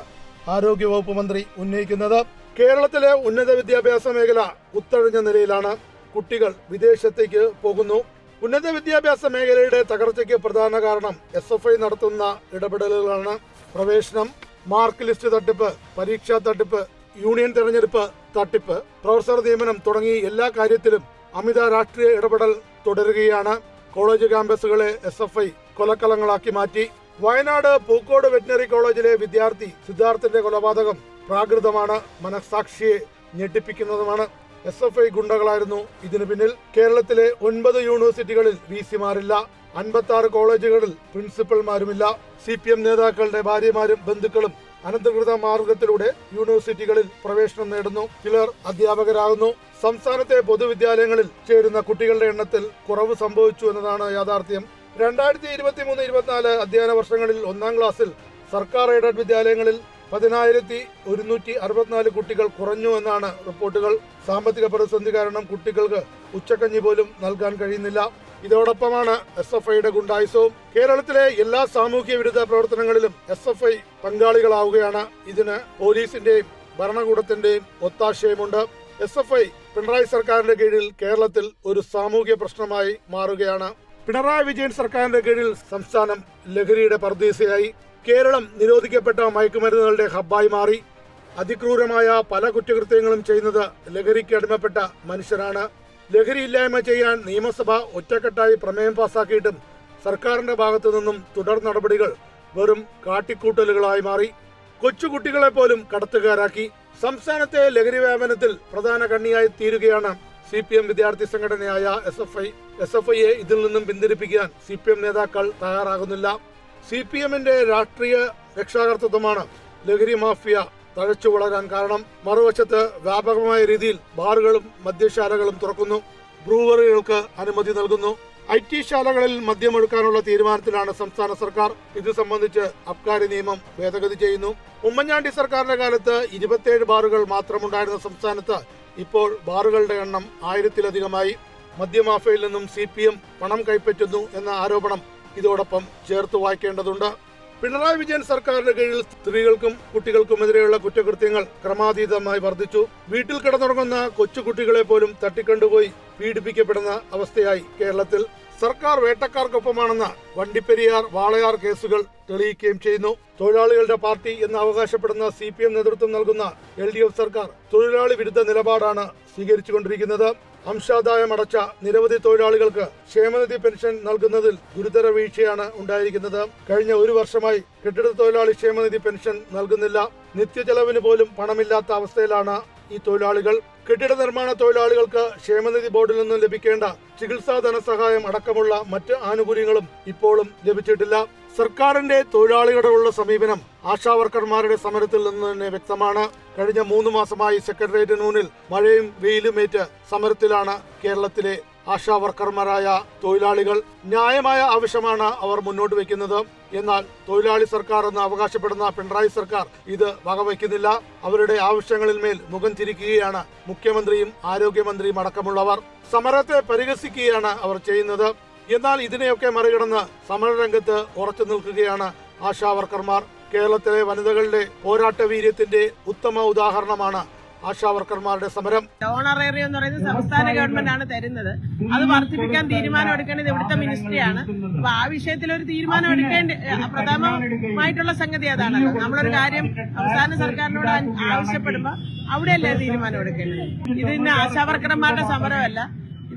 [SPEAKER 1] ആരോഗ്യവകുപ്പ് മന്ത്രി ഉന്നയിക്കുന്നത്. കേരളത്തിലെ ഉന്നത വിദ്യാഭ്യാസ മേഖല കുത്തഴിഞ്ഞ നിലയിലാണ്. കുട്ടികൾ വിദേശത്തേക്ക് പോകുന്നു. ഉന്നത വിദ്യാഭ്യാസ മേഖലയുടെ തകർച്ചയ്ക്ക് പ്രധാന കാരണം എസ് എഫ് ഐ നടത്തുന്ന ഇടപെടലുകളാണ്. പ്രവേശനം മാർക്ക് ലിസ്റ്റ് തട്ടിപ്പ് പരീക്ഷാ തട്ടിപ്പ് യൂണിയൻ തെരഞ്ഞെടുപ്പ് തട്ടിപ്പ് പ്രൊഫസർ നിയമനം തുടങ്ങി എല്ലാ കാര്യത്തിലും അമിത രാഷ്ട്രീയ ഇടപെടൽ തുടരുകയാണ്. കോളേജ് ക്യാമ്പസുകളെ എസ് എഫ് ഐ കൊലക്കലങ്ങളാക്കി മാറ്റി. വയനാട് പൂക്കോട് വെറ്റിനറി കോളേജിലെ വിദ്യാർത്ഥി സിദ്ധാർത്ഥിന്റെ കൊലപാതകം പ്രാകൃതമാണ്. മനസാക്ഷിയെ ഞെട്ടിപ്പിക്കുന്നതുമാണ്. എസ് എഫ് ഐ ഗുണ്ടകളായിരുന്നു. ഇതിനു പിന്നിൽ കേരളത്തിലെ ഒൻപത് യൂണിവേഴ്സിറ്റികളിൽ വി സിമാരില്ല. അൻപത്തി ആറ് കോളേജുകളിൽ പ്രിൻസിപ്പൽമാരുമില്ല. സി പി എം നേതാക്കളുടെ ഭാര്യമാരും ബന്ധുക്കളും അനധികൃത മാർഗത്തിലൂടെ യൂണിവേഴ്സിറ്റികളിൽ പ്രവേശനം നേടുന്നു. ചിലർ അധ്യാപകരാകുന്നു. സംസ്ഥാനത്തെ പൊതുവിദ്യാലയങ്ങളിൽ ചേരുന്ന കുട്ടികളുടെ എണ്ണത്തിൽ കുറവ് സംഭവിച്ചു എന്നതാണ് യാഥാർത്ഥ്യം. രണ്ടായിരത്തി ഇരുപത്തി മൂന്ന് ഇരുപത്തിനാല് അധ്യയന വർഷങ്ങളിൽ ഒന്നാം ക്ലാസ്സിൽ സർക്കാർ എയ്ഡഡ് വിദ്യാലയങ്ങളിൽ പതിനായിരത്തി ഒരുന്നൂറ്റി അറുപത്തിനാല് കുട്ടികൾ കുറഞ്ഞു എന്നാണ് റിപ്പോർട്ടുകൾ. സാമ്പത്തിക പ്രതിസന്ധി കാരണം കുട്ടികൾക്ക് ഉച്ചക്കഞ്ഞി പോലും നൽകാൻ കഴിയുന്നില്ല. ഇതോടൊപ്പമാണ് എസ് എഫ് ഐയുടെ ഗുണ്ടായുസവും. കേരളത്തിലെ എല്ലാ സാമൂഹ്യ വിരുദ്ധ പ്രവർത്തനങ്ങളിലും എസ് എഫ് ഐ പങ്കാളികളാവുകയാണ്. ഇതിന് പോലീസിന്റെയും ഭരണകൂടത്തിന്റെയും ഒത്താശയുമുണ്ട്. എസ് എഫ് ഐ പിണറായി സർക്കാരിന്റെ കീഴിൽ കേരളത്തിൽ ഒരു സാമൂഹ്യ പ്രശ്നമായി മാറുകയാണ്. പിണറായി വിജയൻ സർക്കാരിന്റെ കീഴിൽ സംസ്ഥാനം ലഹരിയുടെ പർദീസയായി. കേരളം നിരോധിക്കപ്പെട്ട മയക്കുമരുന്നുകളുടെ ഹബ്ബായി മാറി. അതിക്രൂരമായ പല കുറ്റകൃത്യങ്ങളും ചെയ്യുന്നത് ലഹരിക്ക് അടിമപ്പെട്ട മനുഷ്യരാണ്. ലഹരിയില്ലായ്മ ചെയ്യാൻ നിയമസഭ ഒറ്റക്കെട്ടായി പ്രമേയം പാസാക്കിയിട്ടും സർക്കാരിന്റെ ഭാഗത്തു നിന്നും തുടർ നടപടികൾ വെറും കാട്ടിക്കൂട്ടലുകളായി മാറി. കൊച്ചുകുട്ടികളെ പോലും കടത്തുകാരാക്കി. സംസ്ഥാനത്തെ ലഹരി വ്യാപനത്തിൽ പ്രധാന കണ്ണിയായി തീരുകയാണ് സി പി എം വിദ്യാർത്ഥി സംഘടനയായ S F I. S F ഐയെ ഇതിൽ നിന്നും പിന്തിരിപ്പിക്കാൻ സി പി എം നേതാക്കൾ തയ്യാറാകുന്നില്ല. സി പി എമ്മിന്റെ രാഷ്ട്രീയ രക്ഷാകർത്തൃത്വമാണ് ലഹരി മാഫിയ തഴച്ചു വളരാൻ കാരണം. മറുവശത്ത് വ്യാപകമായ രീതിയിൽ ബാറുകളും മദ്യശാലകളും തുറക്കുന്നു. ബ്രൂവറികൾക്ക് അനുമതി നൽകുന്നു. ഐ ടി ശാലകളിൽ മദ്യമെടുക്കാനുള്ള തീരുമാനത്തിലാണ് സംസ്ഥാന സർക്കാർ. ഇത് സംബന്ധിച്ച് അബ്കാരി നിയമം ഭേദഗതി ചെയ്യുന്നു. ഉമ്മൻചാണ്ടി സർക്കാരിന്റെ കാലത്ത് ഇരുപത്തിയേഴ് ബാറുകൾ മാത്രമുണ്ടായിരുന്ന സംസ്ഥാനത്ത് ഇപ്പോൾ ബാറുകളുടെ എണ്ണം ആയിരത്തിലധികമായി. മദ്യമാഫയിൽ നിന്നും സി പണം കൈപ്പറ്റുന്നു എന്ന ആരോപണം ഇതോടൊപ്പം ചേർത്ത് വായിക്കേണ്ടതുണ്ട്. പിണറായി വിജയൻ സർക്കാരിന്റെ കീഴിൽ സ്ത്രീകൾക്കും കുട്ടികൾക്കുമെതിരെയുള്ള കുറ്റകൃത്യങ്ങൾ ക്രമാതീതമായി വർദ്ധിച്ചു. വീട്ടിൽ കിടന്നുറങ്ങുന്ന കൊച്ചുകുട്ടികളെ പോലും തട്ടിക്കൊണ്ടുപോയി പീഡിപ്പിക്കപ്പെടുന്ന അവസ്ഥയായി കേരളത്തിൽ. സർക്കാർ വേട്ടക്കാർക്കൊപ്പമാണെന്ന് വണ്ടിപ്പെരിയാർ വാളയാർ കേസുകൾ തെളിയിക്കുകയും ചെയ്യുന്നു. തൊഴിലാളികളുടെ പാർട്ടി എന്ന് അവകാശപ്പെടുന്ന സി പി എം നേതൃത്വം നൽകുന്ന എൽ ഡി എഫ് സർക്കാർ തൊഴിലാളി വിരുദ്ധ നിലപാടാണ് സ്വീകരിച്ചുകൊണ്ടിരിക്കുന്നത്. അംശാദായം അടച്ച നിരവധി തൊഴിലാളികൾക്ക് ക്ഷേമനിധി പെൻഷൻ നൽകുന്നതിൽ ഗുരുതര വീഴ്ചയാണ് ഉണ്ടായിരിക്കുന്നത്. കഴിഞ്ഞ ഒരു വർഷമായി കെട്ടിട തൊഴിലാളി ക്ഷേമനിധി പെൻഷൻ നൽകുന്നില്ല. നിത്യചെലവിന് പോലും പണമില്ലാത്ത അവസ്ഥയിലാണ് ഈ തൊഴിലാളികൾ. കെട്ടിട നിർമ്മാണ തൊഴിലാളികൾക്ക് ക്ഷേമനിധി ബോർഡിൽ നിന്നും ലഭിക്കേണ്ട ചികിത്സാ ധനസഹായം അടക്കമുള്ള മറ്റ് ആനുകൂല്യങ്ങളും ഇപ്പോഴും ലഭിച്ചിട്ടില്ല. സർക്കാരിന്റെ തൊഴിലാളികളോടുള്ള സമീപനം ആശാവർക്കർമാരുടെ സമരത്തിൽ നിന്ന് തന്നെ വ്യക്തമാണ്. കഴിഞ്ഞ മൂന്ന് മാസമായി സെക്രട്ടേറിയറ്റിന് മുന്നിൽ മഴയും വെയിലുമേറ്റ് സമരത്തിലാണ് കേരളത്തിലെ ആശാവർക്കർമാരായ തൊഴിലാളികൾ. ന്യായമായ ആവശ്യമാണ് അവർ മുന്നോട്ട് വെക്കുന്നത് എന്നാൽ തൊഴിലാളി സർക്കാർ എന്ന് അവകാശപ്പെടുന്ന പിണറായി സർക്കാർ ഇത് വകവയ്ക്കുന്നില്ല. അവരുടെ ആവശ്യങ്ങളിൽ മേൽ മുഖം തിരിക്കുകയാണ് മുഖ്യമന്ത്രിയും ആരോഗ്യമന്ത്രിയും അടക്കമുള്ളവർ. സമരത്തെ പരിഹസിക്കുകയാണ് അവർ ചെയ്യുന്നത്. എന്നാൽ ഇതിനെയൊക്കെ മറികടന്ന് സമരരംഗത്ത് ഉറച്ചു നിൽക്കുകയാണ് ആശാവർക്കർമാർ കേരളത്തിലെ വനിതകളുടെ പോരാട്ട വീര്യത്തിന്റെ ഉത്തമ ഉദാഹരണമാണ് ആശാവർക്കർമാരുടെ സമരം.
[SPEAKER 4] ഓണറേറിയം എന്ന് പറയുന്നത് സംസ്ഥാന ഗവൺമെന്റ് ആണ് തരുന്നത്. അത് വർദ്ധിപ്പിക്കാൻ തീരുമാനം എടുക്കേണ്ടത് ഇവിടുത്തെ മിനിസ്ട്രിയാണ് അപ്പൊ ആ വിഷയത്തിൽ ഒരു തീരുമാനം എടുക്കേണ്ട പ്രഥമമായിട്ടുള്ള സംഗതി അതാണ് നമ്മളൊരു കാര്യം സംസ്ഥാന സർക്കാരിനോട് ആവശ്യപ്പെടുമ്പോ അവിടെയല്ലേ തീരുമാനം എടുക്കേണ്ടത്? ഇത് ഇന്ന് ആശാവർക്കർമാരുടെ സമരമല്ല.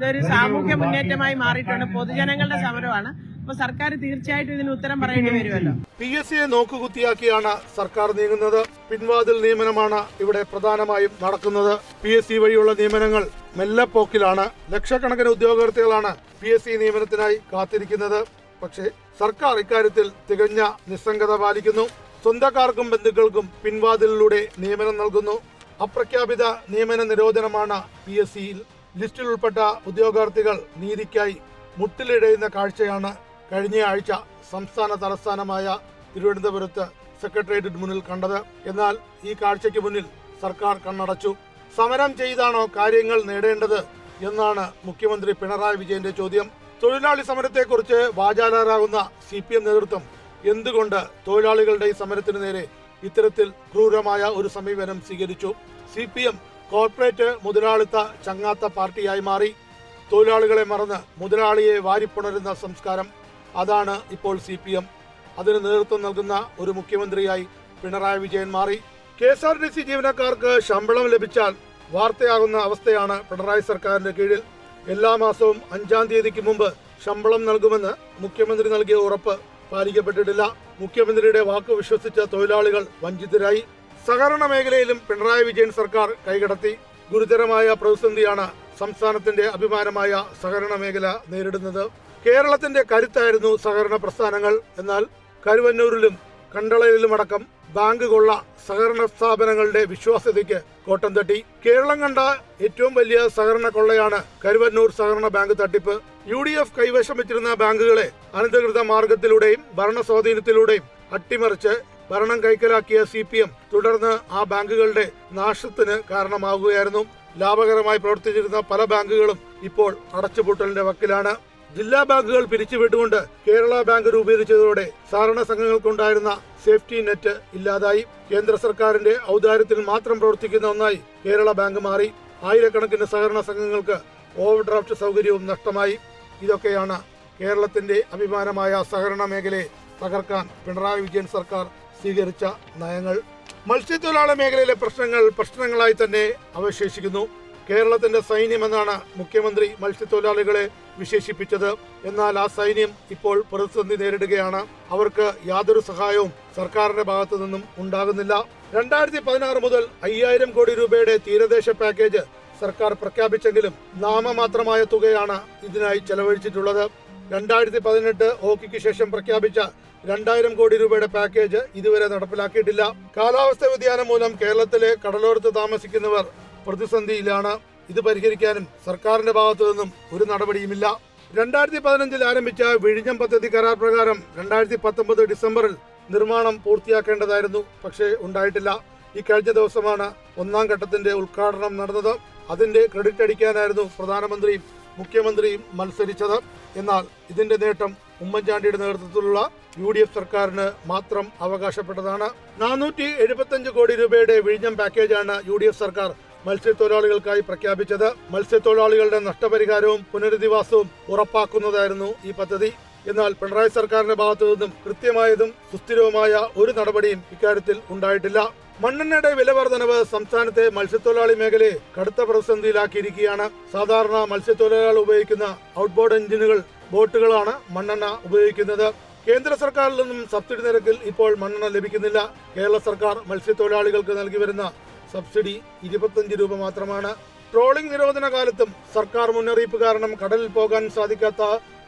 [SPEAKER 4] ഇതൊരു സാമൂഹ്യ മുന്നേറ്റമായി മാറിയിട്ടുണ്ട്. പൊതുജനങ്ങളുടെ സമരമാണ്. അപ്പൊ സർക്കാർ തീർച്ചയായിട്ടും ഇതിന് ഉത്തരം പറയേണ്ടി വരുമല്ലോ.
[SPEAKER 1] പി എസ് സിയെ നോക്കുകുത്തിയാക്കിയാണ് സർക്കാർ നീങ്ങുന്നത്. പിൻവാതിൽ നിയമനമാണ് ഇവിടെ പ്രധാനമായും നടക്കുന്നത്. പി എസ് സി വഴിയുള്ള നിയമനങ്ങൾ മെല്ലപ്പോക്കിലാണ് ലക്ഷക്കണക്കിന് ഉദ്യോഗാർത്ഥികളാണ് പി എസ് സി നിയമനത്തിനായി കാത്തിരിക്കുന്നത്. പക്ഷേ സർക്കാർ ഇക്കാര്യത്തിൽ തികഞ്ഞ നിസ്സംഗത പാലിക്കുന്നു. സ്വന്തക്കാർക്കും ബന്ധുക്കൾക്കും പിൻവാതിലിലൂടെ നിയമനം നൽകുന്നു. അപ്രഖ്യാപിത നിയമന നിരോധനമാണ് പി എസ് സിയിൽ ലിസ്റ്റിൽ ഉൾപ്പെട്ട ഉദ്യോഗാർത്ഥികൾ നീതിക്കായി മുട്ടിലിടയുന്ന കാഴ്ചയാണ് കഴിഞ്ഞ ആഴ്ച സംസ്ഥാന തലസ്ഥാനമായ തിരുവനന്തപുരത്ത് സെക്രട്ടേറിയറ്റിന് മുന്നിൽ കണ്ടത്. എന്നാൽ ഈ കാഴ്ചയ്ക്ക് മുന്നിൽ സർക്കാർ കണ്ണടച്ചു. സമരം ചെയ്താണോ കാര്യങ്ങൾ നേടേണ്ടത് എന്നാണ് മുഖ്യമന്ത്രി പിണറായി വിജയന്റെ ചോദ്യം. തൊഴിലാളി സമരത്തെക്കുറിച്ച് വാചാലാരാകുന്ന സി പി എം നേതൃത്വം എന്തുകൊണ്ട് തൊഴിലാളികളുടെ ഈ സമരത്തിന് നേരെ ഇത്തരത്തിൽ ക്രൂരമായ ഒരു സമീപനം സ്വീകരിച്ചു? സി പി എം കോർപ്പറേറ്റ് മുതലാളിത്ത ചങ്ങാത്ത പാർട്ടിയായി മാറി. തൊഴിലാളികളെ മറന്ന് മുതലാളിയെ വാരിപ്പുണരുന്ന സംസ്കാരം. അതാണ് ഇപ്പോൾ സി പി എം അതിന് നേതൃത്വം നൽകുന്ന ഒരു മുഖ്യമന്ത്രിയായി പിണറായി വിജയൻ മാറി. K S R T C ജീവനക്കാർക്ക് ശമ്പളം ലഭിച്ചാൽ വാർത്തയാകുന്ന അവസ്ഥയാണ് പിണറായി സർക്കാരിന്റെ കീഴിൽ. എല്ലാ മാസവും അഞ്ചാം തീയതിക്ക് മുമ്പ് ശമ്പളം നൽകുമെന്ന് മുഖ്യമന്ത്രി നൽകിയ ഉറപ്പ് പാലിക്കപ്പെട്ടിട്ടില്ല. മുഖ്യമന്ത്രിയുടെ വാക്ക് വിശ്വസിച്ച തൊഴിലാളികൾ വഞ്ചിതരായി. സഹകരണ മേഖലയിലും പിണറായി വിജയൻ സർക്കാർ കൈകടത്തി. ഗുരുതരമായ പ്രതിസന്ധിയാണ് സംസ്ഥാനത്തിന്റെ അഭിമാനമായ സഹകരണ മേഖല നേരിടുന്നത്. കേരളത്തിന്റെ കരുത്തായിരുന്നു സഹകരണ പ്രസ്ഥാനങ്ങൾ. എന്നാൽ കരുവന്നൂരിലും കണ്ടളയിലുമടക്കം ബാങ്ക് കൊള്ള സഹകരണ സ്ഥാപനങ്ങളുടെ വിശ്വാസ്യതയ്ക്ക് കോട്ടം തട്ടി. കേരളം കണ്ട ഏറ്റവും വലിയ സഹകരണ കൊള്ളയാണ് കരുവന്നൂർ സഹകരണ ബാങ്ക് തട്ടിപ്പ്. യു ഡി എഫ് കൈവശം വെച്ചിരുന്ന ബാങ്കുകളെ അനധികൃത മാർഗത്തിലൂടെയും ഭരണ സ്വാധീനത്തിലൂടെയും അട്ടിമറിച്ച് ഭരണം കൈക്കലാക്കിയ സി പി എം തുടർന്ന് ആ ബാങ്കുകളുടെ നാശത്തിന് കാരണമാകുകയായിരുന്നു. ലാഭകരമായി പ്രവർത്തിച്ചിരുന്ന പല ബാങ്കുകളും ഇപ്പോൾ അടച്ചുപൂട്ടലിന്റെ വക്കിലാണ്. ജില്ലാ ബാങ്കുകൾ പിരിച്ചുവിട്ടുകൊണ്ട് കേരള ബാങ്ക് രൂപീകരിച്ചതോടെ സഹകരണ സംഘങ്ങൾക്കുണ്ടായിരുന്ന സേഫ്റ്റി നെറ്റ് ഇല്ലാതായി. കേന്ദ്ര സർക്കാരിന്റെ ഔദാര്യത്തിൽ മാത്രം പ്രവർത്തിക്കുന്ന ഒന്നായി കേരള ബാങ്ക് മാറി. ആയിരക്കണക്കിന് സഹകരണ സംഘങ്ങൾക്ക് ഓവർ ഡ്രാഫ്റ്റ് സൗകര്യവും നഷ്ടമായി. ഇതൊക്കെയാണ് കേരളത്തിന്റെ അഭിമാനമായ സഹകരണ മേഖലയെ തകർക്കാൻ പിണറായി വിജയൻ സർക്കാർ സ്വീകരിച്ച നയങ്ങൾ മത്സ്യത്തൊഴിലാളി മേഖലയിലെ പ്രശ്നങ്ങൾ പ്രശ്നങ്ങളായി തന്നെ അവശേഷിക്കുന്നു. കേരളത്തിന്റെ സൈന്യമെന്നാണ് മുഖ്യമന്ത്രി മത്സ്യത്തൊഴിലാളികളെ വിശേഷിപ്പിച്ചത്. എന്നാൽ ആ സൈന്യം ഇപ്പോൾ പ്രതിസന്ധി നേരിടുകയാണ്. അവർക്ക് യാതൊരു സഹായവും സർക്കാരിന്റെ ഭാഗത്തു നിന്നും ഉണ്ടാകുന്നില്ല. രണ്ടായിരത്തി പതിനാറ് മുതൽ അയ്യായിരം കോടി രൂപയുടെ തീരദേശ പാക്കേജ് സർക്കാർ പ്രഖ്യാപിച്ചെങ്കിലും നാമമാത്രമായ തുകയാണ് ഇതിനായി ചെലവഴിച്ചിട്ടുള്ളത്. രണ്ടായിരത്തി പതിനെട്ട് ഹോക്കിക്ക് ശേഷം പ്രഖ്യാപിച്ച രണ്ടായിരം കോടി രൂപയുടെ പാക്കേജ് ഇതുവരെ നടപ്പിലാക്കിയിട്ടില്ല. കാലാവസ്ഥ വ്യതിയാനം മൂലം കേരളത്തിലെ കടലോരത്ത് താമസിക്കുന്നവർ പ്രതിസന്ധിയിലാണ്. ഇത് പരിഹരിക്കാനും സർക്കാരിന്റെ ഭാഗത്തു നിന്നും ഒരു നടപടിയുമില്ല. രണ്ടായിരത്തി പതിനഞ്ചിൽ ആരംഭിച്ച വിഴിഞ്ഞം പദ്ധതി കരാർ പ്രകാരം രണ്ടായിരത്തി പത്തൊമ്പത് ഡിസംബറിൽ നിർമ്മാണം പൂർത്തിയാക്കേണ്ടതായിരുന്നു. പക്ഷേ ഉണ്ടായിട്ടില്ല. ഈ കഴിഞ്ഞ ദിവസമാണ് ഒന്നാം ഘട്ടത്തിന്റെ ഉദ്ഘാടനം നടന്നത്. അതിന്റെ ക്രെഡിറ്റ് അടിക്കാനായിരുന്നു പ്രധാനമന്ത്രിയും മുഖ്യമന്ത്രിയും മത്സരിച്ചത്. എന്നാൽ ഇതിന്റെ നേട്ടം ഉമ്മൻചാണ്ടിയുടെ നേതൃത്വത്തിലുള്ള യു ഡി എഫ് സർക്കാരിന് മാത്രം അവകാശപ്പെട്ടതാണ്. നാനൂറ്റി എഴുപത്തഞ്ച് കോടി രൂപയുടെ വിഴിഞ്ഞം പാക്കേജാണ് യു ഡി എഫ് സർക്കാർ മത്സ്യത്തൊഴിലാളികൾക്കായി പ്രഖ്യാപിച്ചത്. മത്സ്യത്തൊഴിലാളികളുടെ നഷ്ടപരിഹാരവും പുനരധിവാസവും ഉറപ്പാക്കുന്നതായിരുന്നു ഈ പദ്ധതി. എന്നാൽ പിണറായി സർക്കാരിന്റെ ഭാഗത്തു നിന്നും കൃത്യമായതും സുസ്ഥിരവുമായ ഒരു നടപടിയും ഇക്കാര്യത്തിൽ ഉണ്ടായിട്ടില്ല. മണ്ണെണ്ണയുടെ വില വർധനവ് സംസ്ഥാനത്തെ മത്സ്യത്തൊഴിലാളി മേഖലയെ കടുത്ത പ്രതിസന്ധിയിലാക്കിയിരിക്കുകയാണ്. സാധാരണ മത്സ്യത്തൊഴിലാളികൾ ഉപയോഗിക്കുന്ന ഔട്ട്ബോർഡ് എഞ്ചിനുകൾ ബോട്ടുകളാണ് മണ്ണെണ്ണ ഉപയോഗിക്കുന്നത്. കേന്ദ്ര സർക്കാരിൽ നിന്നും സബ്സിഡി നിരക്കിൽ ഇപ്പോൾ മണ്ണെണ്ണ ലഭിക്കുന്നില്ല. കേരള സർക്കാർ മത്സ്യത്തൊഴിലാളികൾക്ക് നൽകി വരുന്ന സബ്സിഡി ഇരുപത്തഞ്ച് രൂപ മാത്രമാണ്. ട്രോളിംഗ് നിരോധന കാലത്തും സർക്കാർ മുന്നറിയിപ്പ് കാരണം കടലിൽ പോകാൻ സാധിക്കാത്ത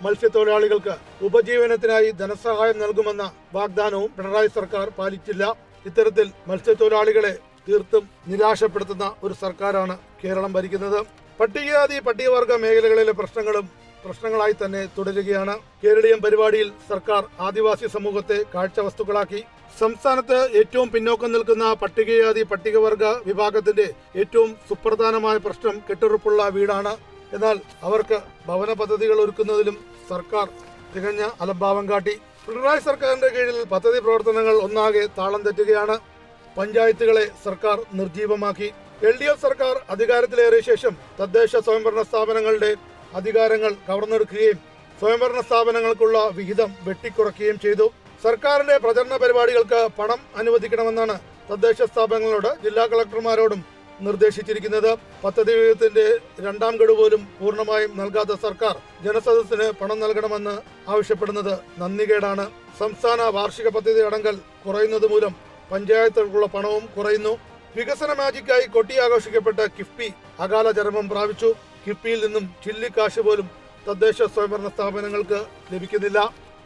[SPEAKER 1] മത്സ്യത്തൊഴിലാളികൾക്ക് ഉപജീവനത്തിനായി ധനസഹായം നൽകുമെന്ന വാഗ്ദാനവും പിണറായി സർക്കാർ പാലിച്ചില്ല. ഇത്തരത്തിൽ മത്സ്യത്തൊഴിലാളികളെ തീർത്തും നിരാശപ്പെടുത്തുന്ന ഒരു സർക്കാരാണ് കേരളം ഭരിക്കുന്നത്. പട്ടികജാതി പട്ടികവർഗ മേഖലകളിലെ പ്രശ്നങ്ങളും പ്രശ്നങ്ങളായി തന്നെ തുടരുകയാണ്. കേരളീയം പരിപാടിയിൽ സർക്കാർ ആദിവാസി സമൂഹത്തെ കാഴ്ച വസ്തുക്കളാക്കി സംസ്ഥാനത്ത് ഏറ്റവും പിന്നോക്കം നിൽക്കുന്ന പട്ടികജാതി പട്ടികവർഗ വിഭാഗത്തിന്റെ ഏറ്റവും സുപ്രധാനമായ പ്രശ്നം കെട്ടുറപ്പുള്ള വീടാണ്. എന്നാൽ അവർക്ക് ഭവന പദ്ധതികൾ ഒരുക്കുന്നതിലും സർക്കാർ തികഞ്ഞ അലംഭാവം കാട്ടി. പിണറായി സർക്കാരിന്റെ കീഴിൽ പദ്ധതി പ്രവർത്തനങ്ങൾ ഒന്നാകെ താളം തെറ്റുകയാണ്. പഞ്ചായത്തുകളെ സർക്കാർ നിർജീവമാക്കി. എൽ ഡി എഫ് സർക്കാർ അധികാരത്തിലേറിയ ശേഷം തദ്ദേശ സ്വയംഭരണ സ്ഥാപനങ്ങളുടെ അധികാരങ്ങൾ കവർന്നെടുക്കുകയും സ്വയംഭരണ സ്ഥാപനങ്ങൾക്കുള്ള വിഹിതം വെട്ടിക്കുറയ്ക്കുകയും ചെയ്തു. സർക്കാരിന്റെ പ്രചരണ പരിപാടികൾക്ക് പണം അനുവദിക്കണമെന്നാണ് തദ്ദേശ സ്ഥാപനങ്ങളോട് ജില്ലാ കളക്ടർമാരോടും നിർദ്ദേശിച്ചിരിക്കുന്നത് പദ്ധതി വിഹിതത്തിന്റെ രണ്ടാം ഗഡു പോലും പൂർണമായും നൽകാത്ത സർക്കാർ ജനസദസ്സിന് പണം നൽകണമെന്ന് ആവശ്യപ്പെടുന്നത് നന്ദികേടാണ്. സംസ്ഥാന വാർഷിക പദ്ധതി അടങ്കൽ കുറയുന്നത് മൂലം പഞ്ചായത്തുകൾക്കുള്ള പണവും കുറയുന്നു. വികസന മാജിക്കായി കൊട്ടിയാഘോഷിക്കപ്പെട്ട കിഫ്ബി അകാല ചരമം പ്രാപിച്ചു. കിഫ്ബിയിൽ നിന്നും ചില്ലിക്കാശ് പോലും തദ്ദേശ സ്വയംഭരണ സ്ഥാപനങ്ങൾക്ക് ലഭിക്കുന്നില്ല.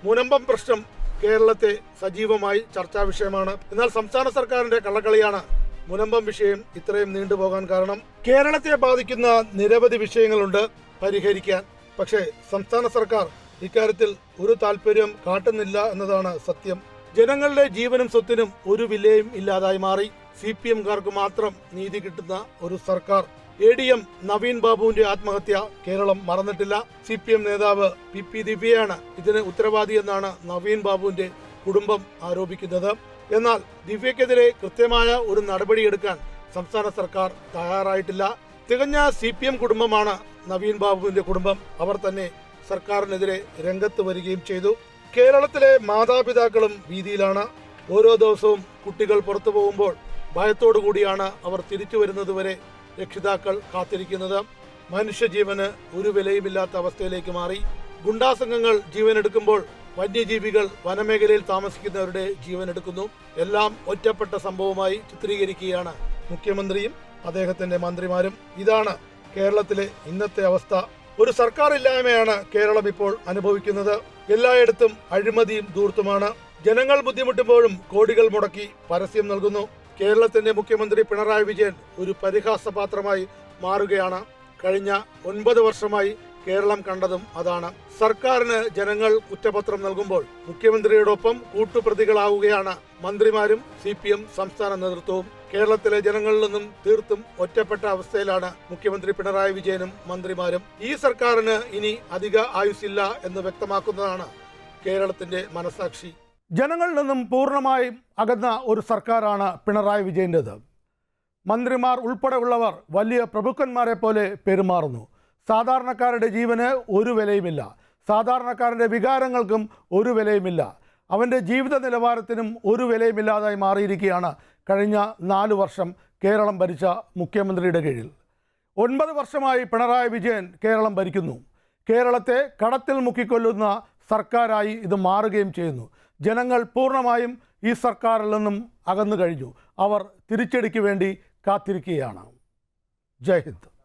[SPEAKER 1] മുനമ്പം പ്രശ്നം കേരളത്തെ സജീവമായി ചർച്ചാ വിഷയമാണ്. എന്നാൽ സംസ്ഥാന സർക്കാരിന്റെ കള്ളക്കളിയാണ് മുനമ്പം വിഷയം ഇത്രയും നീണ്ടുപോകാൻ കാരണം കേരളത്തെ ബാധിക്കുന്ന നിരവധി വിഷയങ്ങളുണ്ട് പരിഹരിക്കാൻ. പക്ഷേ സംസ്ഥാന സർക്കാർ ഇക്കാര്യത്തിൽ ഒരു താല്പര്യം കാട്ടുന്നില്ല എന്നതാണ് സത്യം. ജനങ്ങളുടെ ജീവനും സ്വത്തിനും ഒരു വിലയും ഇല്ലാതായി മാറി. സി പി എംകാർക്ക് മാത്രം നീതി കിട്ടുന്ന ഒരു സർക്കാർ. എ ഡി എം നവീൻ ബാബുവിന്റെ ആത്മഹത്യ കേരളം മറന്നിട്ടില്ല. സി പി എം നേതാവ് പി പി ദിവ്യയാണ് ഇതിന് ഉത്തരവാദിയെന്നാണ് നവീൻ ബാബുവിന്റെ കുടുംബം ആരോപിക്കുന്നത്. എന്നാൽ ദിവ്യക്കെതിരെ കൃത്യമായ ഒരു നടപടിയെടുക്കാൻ സംസ്ഥാന സർക്കാർ തയ്യാറായിട്ടില്ല. തികഞ്ഞ സി പി എം കുടുംബമാണ് നവീൻ ബാബുവിന്റെ കുടുംബം. അവർ തന്നെ സർക്കാരിനെതിരെ രംഗത്ത് വരികയും ചെയ്തു. കേരളത്തിലെ മാതാപിതാക്കളും ഭീതിയിലാണ്. ഓരോ ദിവസവും കുട്ടികൾ പുറത്തു പോകുമ്പോൾ ഭയത്തോടു കൂടിയാണ് അവർ തിരിച്ചു വരുന്നതുവരെ രക്ഷിതാക്കൾ കാത്തിരിക്കുന്നത്. മനുഷ്യജീവന് ഒരു വിലയുമില്ലാത്ത അവസ്ഥയിലേക്ക് മാറി. ഗുണ്ടാസംഘങ്ങൾ ജീവനെടുക്കുമ്പോൾ വന്യജീവികൾ വനമേഖലയിൽ താമസിക്കുന്നവരുടെ ജീവൻ എടുക്കുന്നു എല്ലാം ഒറ്റപ്പെട്ട സംഭവമായി ചിത്രീകരിക്കുകയാണ് മുഖ്യമന്ത്രിയും അദ്ദേഹത്തിന്റെ മന്ത്രിമാരും. ഇതാണ് കേരളത്തിലെ ഇന്നത്തെ അവസ്ഥ. ഒരു സർക്കാർ ഇല്ലായ്മയാണ് കേരളം ഇപ്പോൾ അനുഭവിക്കുന്നത്. എല്ലായിടത്തും അഴിമതിയും ധൂർത്തുമാണ്. ജനങ്ങൾ ബുദ്ധിമുട്ടുമ്പോഴും കോടികൾ മുടക്കി പരസ്യം നൽകുന്നു. കേരളത്തിന്റെ മുഖ്യമന്ത്രി പിണറായി വിജയൻ ഒരു പരിഹാസപാത്രമായി മാറുകയാണ്. കഴിഞ്ഞ ഒൻപത് വർഷമായി കേരളം കണ്ടതും അതാണ്. സർക്കാരിന് ജനങ്ങൾ കുറ്റപത്രം നൽകുമ്പോൾ മുഖ്യമന്ത്രിയോടൊപ്പം കൂട്ടുപ്രതികളാവുകയാണ് മന്ത്രിമാരും സി പി എം സംസ്ഥാന നേതൃത്വവും. കേരളത്തിലെ ജനങ്ങളിൽ നിന്നും തീർത്തും ഒറ്റപ്പെട്ട അവസ്ഥയിലാണ് മുഖ്യമന്ത്രി പിണറായി വിജയനും മന്ത്രിമാരും. ഈ സർക്കാരിന് ഇനി അധിക ആയുസ്സില്ല എന്ന് വ്യക്തമാക്കുന്നതാണ് കേരളത്തിന്റെ മനസാക്ഷി. ജനങ്ങളിൽ നിന്നും പൂർണമായും അകന്ന ഒരു സർക്കാരാണ് പിണറായി വിജയന്റെത്. മന്ത്രിമാർ ഉൾപ്പെടെയുള്ളവർ വലിയ പ്രഭുക്കന്മാരെ പോലെ പെരുമാറുന്നു. സാധാരണക്കാരുടെ ജീവന് ഒരു വിലയുമില്ല. സാധാരണക്കാരന്റെ വികാരങ്ങൾക്കും ഒരു വിലയുമില്ല. അവന്റെ ജീവിത നിലവാരത്തിനും ഒരു വിലയുമില്ലാതായി മാറിയിരിക്കുകയാണ് കഴിഞ്ഞ നാല് വർഷം കേരളം ഭരിച്ച മുഖ്യമന്ത്രിയുടെ കീഴിൽ. ഒൻപത് വർഷമായി പിണറായി വിജയൻ കേരളം ഭരിക്കുന്നു. കേരളത്തെ കടത്തിൽ മുക്കിക്കൊല്ലുന്ന സർക്കാരായി ഇത് മാറുകയും ചെയ്യുന്നു. ജനങ്ങൾ പൂർണമായും ഈ സർക്കാരിൽ നിന്നും അകന്നു കഴിഞ്ഞു. അവർ തിരിച്ചടിക്ക് വേണ്ടി കാത്തിരിക്കുകയാണ്. ജയ് ഹിന്ദ്.